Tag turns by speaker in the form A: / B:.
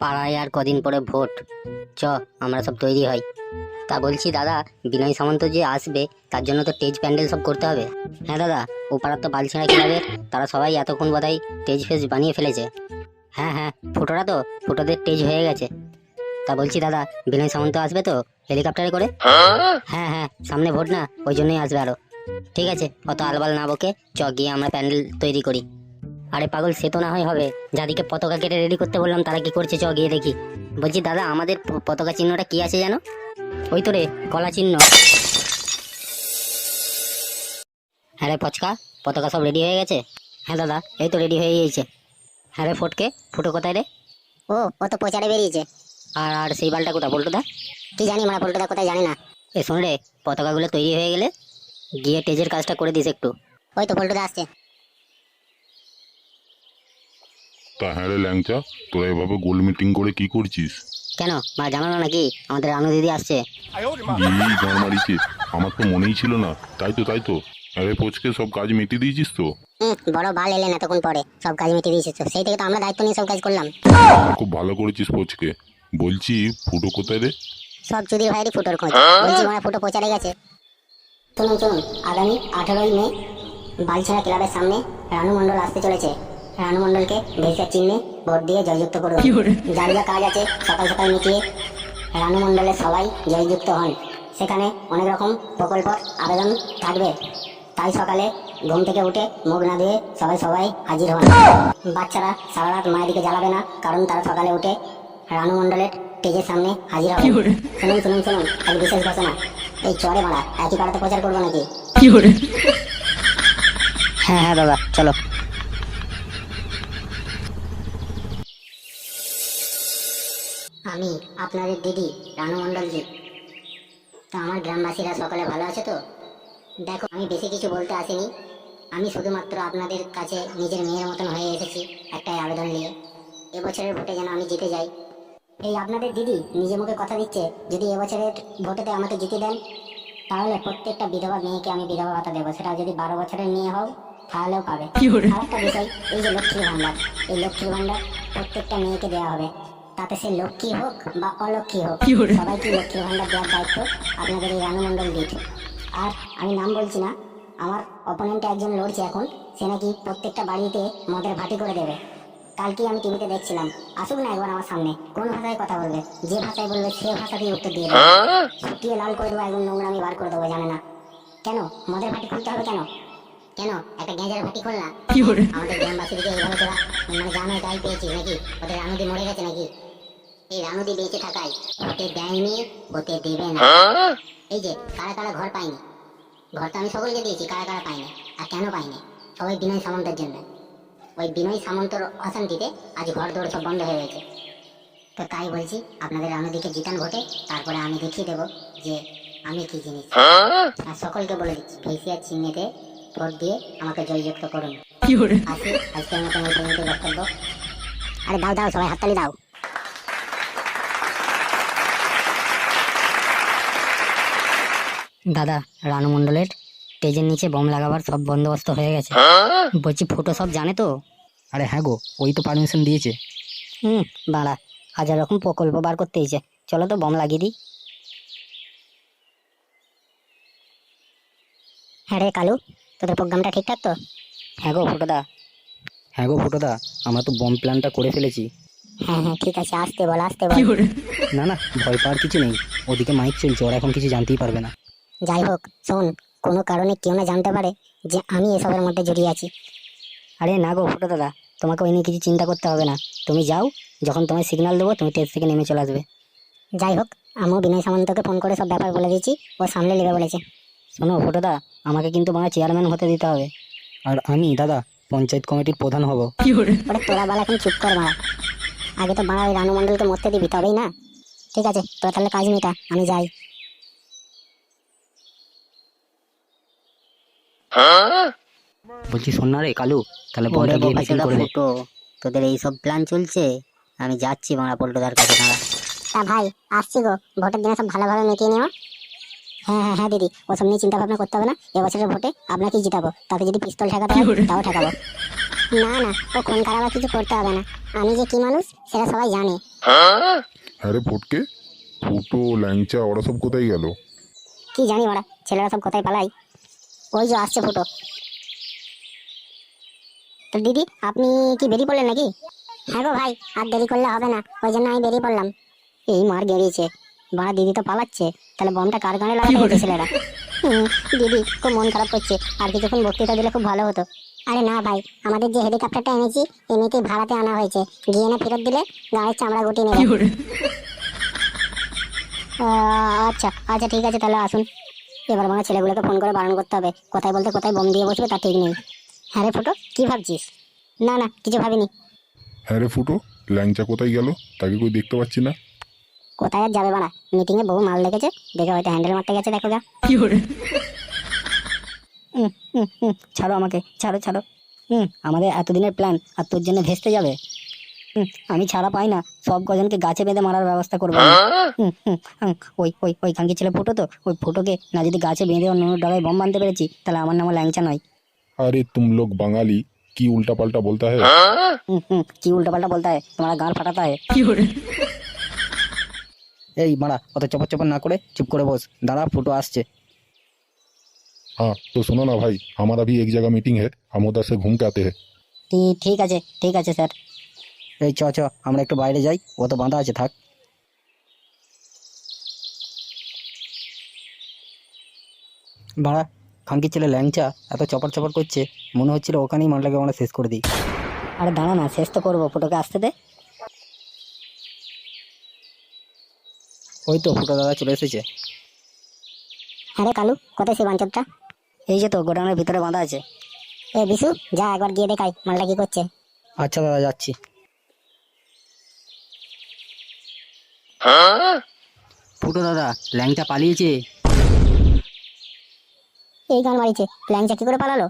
A: পাড়ায় আর কদিন পরে ভোট। চ, আমরা সব তৈরি হই। তা বলছি, দাদা, বিনয় সামন্ত যে আসবে, তার জন্য তো স্টেজ প্যান্ডেল সব করতে হবে। হ্যাঁ দাদা, ও পাড়ার তো বালছেড়া ক্লাবের তারা সবাই এতক্ষণ বোধহয় স্টেজ ফেজ বানিয়ে ফেলেছে। হ্যাঁ হ্যাঁ ফুটোরা তো, ফুটোদের স্টেজ হয়ে গেছে। তা বলছি, দাদা, বিনয় সামন্ত আসবে তো, হেলিকপ্টারে করে? হ্যাঁ হ্যাঁ সামনে ভোট না, ওই জন্যই আসবে আরও। ঠিক আছে, অত আলবাল না বকে, চ, গিয়ে আমরা প্যান্ডেল তৈরি করি। আরে পাগল সে তো না হয় হবে। যাদেরকে পতাকা কেটে রেডি করতে বললাম তারা কি করছে চ গিয়ে দেখি। বলছি দাদা আমাদের পতাকা চিহ্নটা কি আছে জানো? ওই তো রে কলা চিহ্ন। হ্যাঁ রে পচকা পতাকা সব রেডি হয়ে গেছে? হ্যাঁ দাদা এই তো রেডি হয়ে গিয়েছে। হ্যাঁ রে ফটকে ফুটো কোথায় রে?
B: ও ও তো প্রচারে বেরিয়েছে।
A: আর আর সেই বালটা কোথা বলতো দা
B: কি জানি মানে পল্টুদা কোথায় জানি না।
A: এ শোন রে পতাকাগুলো তৈরি হয়ে গেলে গিয়ে টেজের কাজটা করে দিস একটু।
B: ওই তো পল্টুদা আসছে।
C: তা হ্যাঁ রে ল্যাংচা তোরা এভাবে গোল মিটিং করে কি করছিস?
A: কেন? মা জানো না নাকি? আমাদের রানু দিদি আসছে।
C: এই গান মারিছে। আমার তো মনেই ছিল না। তাই তো তাই তো। আরে পোচকে সব কাজ মিটিয়ে দিয়েছিস তো?
B: বড় বাল এলেন এতক্ষণ পরে। সব কাজ মিটিয়ে দিয়েছে তো। সেই থেকে তো আমরা দায়িত্ব নিয়ে সব কাজ করলাম।
C: খুব ভালো করেছিস পোচকে বলছি ফুটো কোথায় রে?
B: সব চুদির ভাইয়েরই ফুটোর খোঁজ। বলছি মানে ফুটো প্রচারে গেছে। শুনুন শুনুন। আগামী আঠারোই মে বালছেড়া ক্লাবের সামনে রানু মণ্ডল আসতে চলেছে। রানু মণ্ডলকে ভেসিয়ার চিহ্নে ভোট দিয়ে জয়যুক্ত করুন। যার যা কাজ আছে সকাল সকাল মিটিয়ে রানু মণ্ডলের সবাই জয়যুক্ত হন। সেখানে অনেক রকম প্রকল্প আবেদন থাকবে। তাই সকালে ঘুম থেকে উঠে মুখ না দিয়ে সবাই সবাই হাজির হন। বাচ্চারা সারা রাত মায়ের দিকে জ্বালাবে না কারণ তারা সকালে উঠে রানু মণ্ডলের স্টেজের সামনে হাজির হবে। শুনুন শুনুন শুনুন এক বিশেষ ঘোষণা। এই চরে মারা একই পাড়াতে প্রচার করব নাকি?
A: হ্যাঁ হ্যাঁ দাদা চলো।
B: আমি আপনাদের দিদি রানু মণ্ডলজি। তো আমার গ্রামবাসীরা সকলে ভালো আছে তো? দেখো আমি বেশি কিছু বলতে আসিনি। আমি শুধুমাত্র আপনাদের কাছে নিজের মেয়ের মতন হয়ে এসেছি একটাই আবেদন নিয়ে। এবছরের ভোটে যেন আমি জিতে যাই। এই আপনাদের দিদি নিজে মুখে কথা দিচ্ছে যদি এবছরের ভোটেতে আমাকে জিতে দেন তাহলে প্রত্যেকটা বিধবা মেয়েকে আমি বিধবা ভাতা দেবো। সেটা যদি বারো বছরের মেয়ে হোক তাহলেও পাবে। আরেকটা বিষয় এই যে লক্ষ্মীর ভান্ডার এই লক্ষ্মীর ভান্ডার প্রত্যেকটা মেয়েকে দেওয়া হবে। তাতে সে লক্ষ্মী হোক বা অলক্ষ্মী হোক সবাইকে লক্ষ্মীর ভান্ডার দেওয়ার দায়িত্ব আপনাদের এই রানুমণ্ডল দিট আর আমি নাম বলছি না আমার অপোনেন্টে একজন লড়ছে এখন সে নাকি প্রত্যেকটা বাড়িতে মদের ভাটি করে দেবে। কালকে আমি টিভিতে দেখছিলাম আসুক না একবার আমার সামনে কোন ভাষায় কথা বলবে যে ভাষায় বলবে সে ভাষাতেই উত্তর দিয়ে দেবে। শুকিয়ে লাল করে দেবো একদম নোংরা আমি বার করে দেবো জানে না। কেন? মদের ভাটি খুলতে হবে কেন? কেন? একটা গেঁজার ভাটি খোল না আমাদের গ্রামবাসীদেরকে এইভাবে তোরা মানে জানো তাই পেয়েছিস নাকি? ওদের রানুদি মরে গেছে নাকি? এই রানুদি বেঁচে থাকায় হতে দেয়নি হতে দেবে না। এই যে কারা কারা ঘর পায়নি? ঘর তো আমি সকলকে দিয়েছি কারা কারা পায়নি? আর কেন পায়নি? সবাই বিনয় সামন্তের জন্য। ওই বিনয় সামন্তর অশান্তিতে আজ ঘর দৌড় সব বন্ধ হয়ে গেছে। তো তাই বলছি আপনাদের রানুদিকে জিতান ভোটে তারপরে আমি দেখিয়ে দেবো যে আমি কি জিনিস। আর সকলকে বলে দিচ্ছি ফেসিয়ার চিহ্নেতে ভোট দিয়ে আমাকে জয়যুক্ত করুন। আজকের মতন এই পর্যন্ত বক্তব্য। আরে দাও দাও সবাই হাততালি দাও।
A: দাদা রানু মণ্ডলের স্টেজের নিচে বম লাগাবার সব বন্দোবস্ত হয়ে গেছে। বলছি ফটো সব জানে তো?
D: আরে হ্যাঁ গো ওই তো পারমিশন দিয়েছে।
A: হুম বাড়া হাজার রকম প্রকল্প বার করতে হয়েছে। চলো তো বম লাগিয়ে দিই।
B: হ্যাঁ রে কালু তোদের প্রোগ্রামটা ঠিকঠাক তো?
A: হ্যাঁ গো ফটোদা
D: হ্যাঁ গো ফুটোদা আমরা তো বম প্ল্যানটা করে ফেলেছি।
B: হ্যাঁ হ্যাঁ ঠিক আছে আসতে বল আসতে বল।
D: না না ভয় পাওয়ার কিছু নেই। ওদিকে মাইক চলছে ওরা এখন কিছু জানতেই পারবে না।
B: যাই হোক শোন কোনো কারণে কেউ না জানতে পারে যে আমি এসবের মধ্যে জড়িয়ে আছি।
A: আরে না গো ফুটো দাদা তোমাকে ওই নিয়ে কিছু চিন্তা করতে হবে না। তুমি যাও যখন তোমায় সিগন্যাল দেবো তুমি স্টেজ থেকে নেমে চলে আসবে।
B: যাই হোক আমিও বিনয় সামন্তকে ফোন করে সব ব্যাপার বলে দিয়েছি ও সামলে নেবে বলেছে।
A: শোনো ফুটোদা আমাকে কিন্তু বাংলা চেয়ারম্যান হতে দিতে হবে।
D: আর আমি দাদা পঞ্চায়েত কমিটির প্রধান হব।
B: ওরে তোরা বালা এখন চুপ কর মারা আগে তো বাড়া ওই রানু মণ্ডলকে মরতে দিবি তবেই না। ঠিক আছে তোরা তাহলে কাজ মিটা আমি যাই।
D: বলছি শোন না রে কালু তাহলে বলটা গিয়ে
A: বোকা
D: করে দে।
A: তোদের এই সব প্ল্যান চলছে? আমি যাচ্ছি বাংলা পল্টুদার কাছে দাঁড়া।
B: তা ভাই আসছি গো ভোটের দিনে সব ভালোভাবে মিটিয়ে নিও। হ্যাঁ হ্যাঁ হ্যাঁ দিদি ওসব নিয়ে চিন্তা ভাবনা করতে হবে না। এবছরের ভোটে আপনাকেই জিতাবো। তাকে যদি পিস্তল ঠেকাতে হয় তাও ঠেকাবো। না না ও খুন খারাপ কিছু করতে হবে না। আমি যে কি মানুষ সেটা সবাই জানে।
C: হ্যাঁ রে ফটকে ফুটো ল্যাংচা ওরা সব কোথায় গেল?
B: কি জানি ওরা ছেলেরা সব কোথায় পালাই? ওই যে আসছে ফুটো তো দিদি আপনি কি বেরিয়ে পড়লেন নাকি? হ্যাঁ গো ভাই আর দেরি করলে হবে না ওই জন্য আমি বেরিয়ে পড়লাম। এই মার গেড়িয়েছে বাড়া দিদি তো পালাচ্ছে তাহলে বমটা কার গানে লাগাতে গেছে ছেলেরা? দিদি খুব মন খারাপ করছে আর কিছুক্ষণ বক্তৃতা দিলে খুব ভালো হতো। আরে না ভাই আমাদের যে হেলিকপ্টারটা এনেছি এমনিতেই ভাড়াতে আনা হয়েছে। গিয়ে না ফেরত দিলে গাড়ির চামড়া গুটি নেবে। আচ্ছা আচ্ছা ঠিক আছে তাহলে আসুন। এবার মানে ছেলেগুলোকে ফোন করে বারণ করতে হবে। কোথায় বলতে কোথায় বোম দিয়ে বসবে তা ঠিক নেই। হ্যাঁ রে ফুটো কী ভাবছিস? না না কিছু ভাবিনি।
C: হ্যাঁ রে ফুটো ল্যাংচা কোথায় গেল? তাকে কই দেখতে পাচ্ছি না।
B: কোথায় আর যাবে বাড়া? মিটিং এ বহু মাল দেখেছে দেখে হয়তো হ্যান্ডেল মারতে গেছে দেখো গা।
A: হুম, হুম, হুম, ছাড়ো আমাকে ছাড়ো ছাড়ো। হুম আমাদের এতদিনের প্ল্যান আর তোর জন্য ভেস্তে যাবে? আমি ছাড়া পাই না সব কজনকে গাছে বেঁধে মারার ব্যবস্থা করবো আমি। হুম, হুম, হুম, ওই ওই ওইখানকে ছিল ফটো তো ওই ফটোকে না যদি গাছে বেঁধে অন্য অন্য ডাগায় বম বাঁধতে পেরেছি তাহলে আমার নাম ল্যাংচা নয়
C: अरे तुम लोग बंगाली की उल्टा पल्टा बोलता है
A: হুম হুম কি উল্টো পাল্টা বলতে হয় তোমার গান ফাটাতে হয়
D: এই মারা অত চপর চপর না করে চুপ করে বস দাঁড়া ফুটো আসছে
C: हाँ तो सुनो ना भाई हमारा भी एक जगह मीटिंग है हम उधर से घूम के आते हैं
A: ठी- ঠিক আছে ঠিক আছে স্যার
D: এই চ চ আমরা একটু বাইরে যাই। ও তো বাঁধা আছে থাক। ভাড়া খানকি ছেলে ল্যাংচা এত চপর চপর করছে মনে হচ্ছিল ওখানেই মালটাকে আমরা শেষ করে দিই।
A: আরে দাঁড়া না শেষ তো করব ফটোকে আসতে দে।
D: ওই তো ফুটো দাদা চলে এসেছে।
B: হ্যাঁ রে কালু কোথায় সে বাঞ্চতটা
A: এই যে তো গোডাউনের ভিতরে বাঁধা আছে।
B: এ বিশু যা একবার গিয়ে দেখাই মালটা কি করছে।
D: আচ্ছা দাদা যাচ্ছি। ফুটো দাদা ল্যাংচা পালিয়েছে।
B: এই গান মারিছে ল্যাংটা কি করে পালালো?